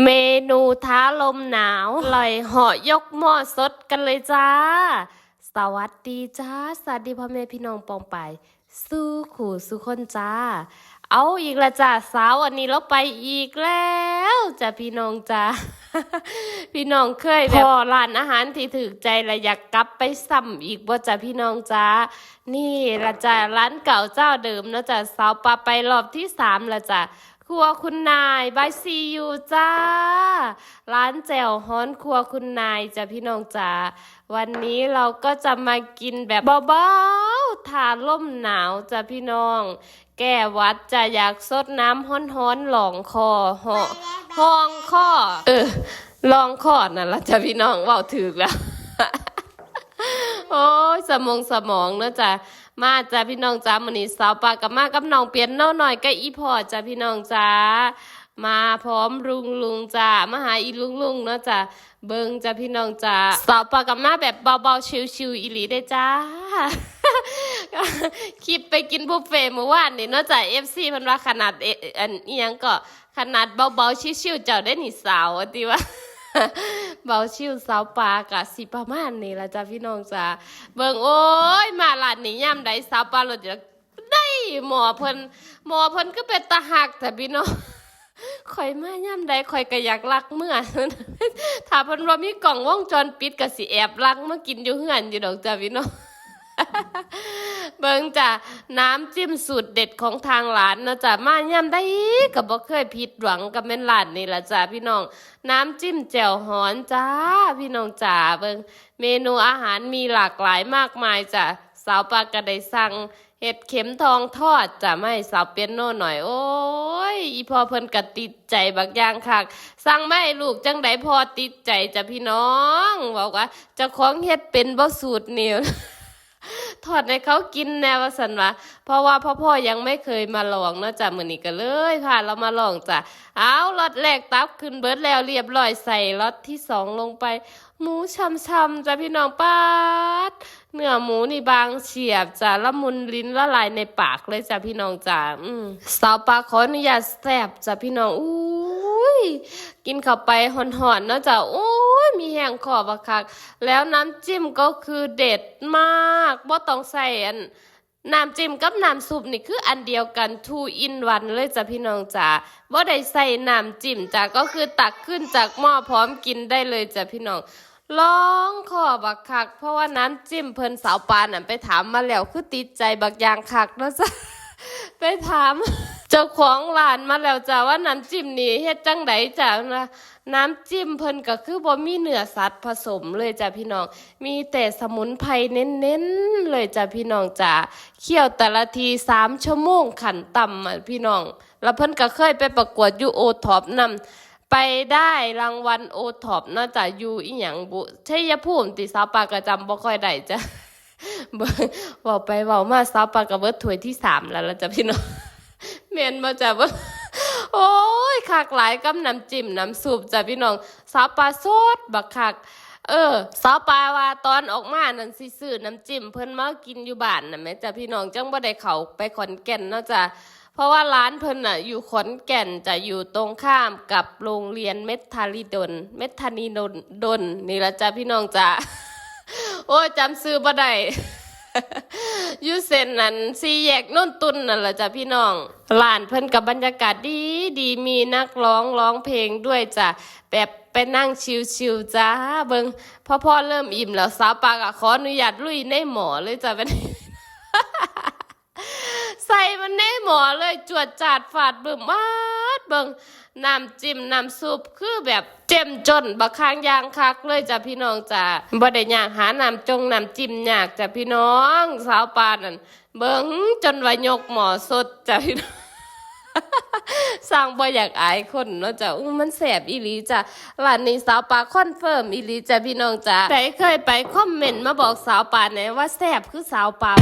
เมนูท้าลมหนาวอร่อยเหาะยกหม้อสดกันเลยจ้า สวัสดีจ้า สวัสดีพ่อแม่พี่น้องปองไป สู้ขู่สู้คนจ้า เอาอีกละจ้าสาววันนี้เราไปอีกแล้วจ้าพี่น้องจ้า พี่น้องเคยแบบพอร้านอาหารที่ถูกใจและอยากกลับไปซ้ำอีกบ่จ้าพี่น้องจ้า นี่ละจ้าร้านเก่าเจ้าเดิมเนาะจ้าสาวปลาไปรอบที่สามละจ้า ครัวคุณนายบายซียูจ้า ร้านแจ่วฮ้อนครัวคุณนายจ้ะพี่น้องจ้าวันนี้เราก็จะมากินแบบเบาๆทานล่มหนาวจ้ะพี่น้อง แก้วัดจะอยากสดน้ำฮ้อนๆหลองคอหอห้องคอเออลองคอนั่นละจ้ะพี่น้องเว่าถือแล้ว โอ้ยสมองสมองเนอะจ้ะ มาจ้ะพี่น้องจ้ามื้อนี้สาวปากับมากับน้องเปลี่ยนเน้าหน่อยก็อีพอจ้ะพี่น้องจ้ามาพร้อมลุงลุงจ้ามาหาอีลุงลุงเนาะจ้ะเบิงจ้ะพี่น้องจ้าสาวปากับมาแบบเบาๆชิวๆอีหลีได้จ้าคลิปไปกินบุฟเฟ่เมื่อวานนี่เนาะจ้ะ FC เพิ่นว่าขนาดเออันอียังก็ขนาดเบาๆชิวๆเจ้าได้หนี่สาวว่าติว่า เบาชิวสาวปลากะสิประมาณนี้ละจ้ะพี่น้องจ้าเบิ่งโอ้ยมาหลานนี่ย่ำใดสาวปลาหลุดได้หมอเพิ่นหมอเพิ่นก็เป็นตาหักแต่พี่น้องข่อยมาย่ำใดข่อยก็อยากลักเมื่อถ้าเพิ่นว่ามีกล่องวงจรปิดก็สิแอบลักมากินอยู่เฮือนอยู่ดอกจ้ะพี่น้อง เบิ่งจ้ะน้ำจิ้มสูตรเด็ดของทางร้านเนาะจ้ะมาย่ำได้ก็บ่เคยผิดหวังกับแม่นร้านนี่ล่ะจ้ะพี่น้อง น้ำจิ้มแจ่วหอนจ้า พี่น้องจ๋าเบิ่งเมนูอาหารมีหลากหลายมากมายจ้ะสาวปลากระได้สั่งเห็ดเข็มทองทอดจ้ะไม่สาวเปียโนหน่อย โอ้ยอีพอเพิ่นกะติดใจบักอย่างคักสั่งไม่ลูกจังไดพอติดใจจ้ะพี่น้อง บอกว่าเจ้าของเฮ็ดเป็นบ่สูตรนี่ ทอดให้เขากินแนวสันวะเพราะว่าพ่อพ่อยังไม่เคยมาลองเนอะจ้ะมือนี้ก็เลยพาเรามาลองจ้ะเอาล็อตแรกตับขึ้นเบิร์ดแล้วเรียบร้อยใส่ล็อตที่สองลงไป หมูช่ำๆจ้ะพี่น้องป้าดเนื้อหมูนี่บางเฉียบจ้ะละมุนลิ้นละลายในปากเลยจ้ะพี่น้องจ้ะอืมสาวปลาขออนุญาตแซ่บจ้ะพี่น้องอุ้ยกินเข้าไปหอนๆเนอะจ้ะโอ้ มีแห้งคอบักคัก แล้วน้ำจิ้มก็คือเด็ดมากบ่ต้องใส่อันน้ำจิ้มกับน้ำซุปนี่คืออันเดียวกัน two in one เลยจ้ะพี่น้องจ๋าบ่ได้ใส่น้ำจิ้มจ้ะก็คือตักขึ้นจากหม้อพร้อมกินได้เลยจ้ะพี่น้องลองขอบักคัก เพราะว่าน้ำจิ้มเพิ่นสาวปานน่ะไปถามมาแล้วคือติดใจบักอย่างคักนะจ้ะไปถาม เจ้าของร้านมาแล้วจ้ะว่าน้ำจิ้มนี่เฮ็ดจังไดจ้ะนะน้ำจิ้มเพิ่นก็คือบ่มีเนื้อสัตว์ผสมเลยจ้ะพี่น้อง มีแต่สมุนไพรเน้นๆเลยจ้ะพี่น้องจ้ะเคี่ยวแต่ละทีสามชั่วโมงขันต่ำอะพี่น้อง แล้วเพิ่นก็เคยไปประกวดยูโอท็อปนำไปได้รางวัลโอท็อปน่าจะอยู่อีหยังบุชัยภูมิติสาวปากกระจำบ่ค่อยได้จ้ะบิ่ไปเว้ามาสาวปากกระเบิดถ้วยที่สามแล้วล่ะจ้ะพี่น้อง เมนมาจ้ะว่าโอ้ยคักหลายกับน้ำจิ้มน้ำซุปจ้ะพี่น้องสาวปลาสดบักคักเออสาวปลาว่าตอนออกมานั่นสิซื้อน้ำจิ้มเพิ่นมากินอยู่บ้านน่ะแม่จ้ะพี่น้องจังบ่ได้เขาไปขอนแก่นเนาะจ้ะเพราะว่าร้านเพิ่นน่ะอยู่ขอนแก่นจะอยู่ตรงข้ามกับโรงเรียนเมทาริดลเมทานีดลดลนี่ละจ้ะพี่น้องจ้ะโอ้ยจำซื้อบ่ได้ อยู่เส้นนั้นสี่แยกโน่นตุนนั่นแหละจ้ะพี่น้องร้านเพิ่นกับบรรยากาศดีดีมีนักร้องร้องเพลงด้วยจ้ะแบบไปนั่งชิวๆจ้าเบิงพอพ่อเริ่มอิ่มแล้วสาวปากอะขออนุญาตลุยในหมอเลยจ้ะเป็นใส่มันในหมอเลยจวดจาดฝาดเบิ่มวา ดเบิงน้ำจิ้มน้ำซุปคือแบบเจ็มจนบักคางยางคักเลยจ้ะพี่น้องจ้ะบ่ได้อยากหาน้ำจงน้ำจิ้มยากจ้ะพี่น้องสาวปานนั่นเบิงจนว่ายกหมอสดจ้ะพี่น้องสร้างบ่อยากอายคนเนาะจ้ะอู้มันแสบอีหลีจ้ะร้านนี้สาวปลาคอนเฟิร์มอีหลีจ้ะพี่น้องจ้ะใครเคยไปคอมเมนต์มาบอกสาวปลาไหนว่าแสบคือสาวปลา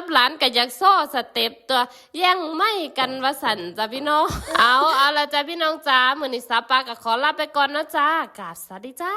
กับหลานก็อยากโซ่สเต็ปตัวแย่งไม่กันวาสันจ้ะพี่น้อง เอาเอาละจ้ะพี่น้องจ้ามือนี้สาปาก็ขอลาไปก่อนนะจ้ากราบสวัสดีจ้า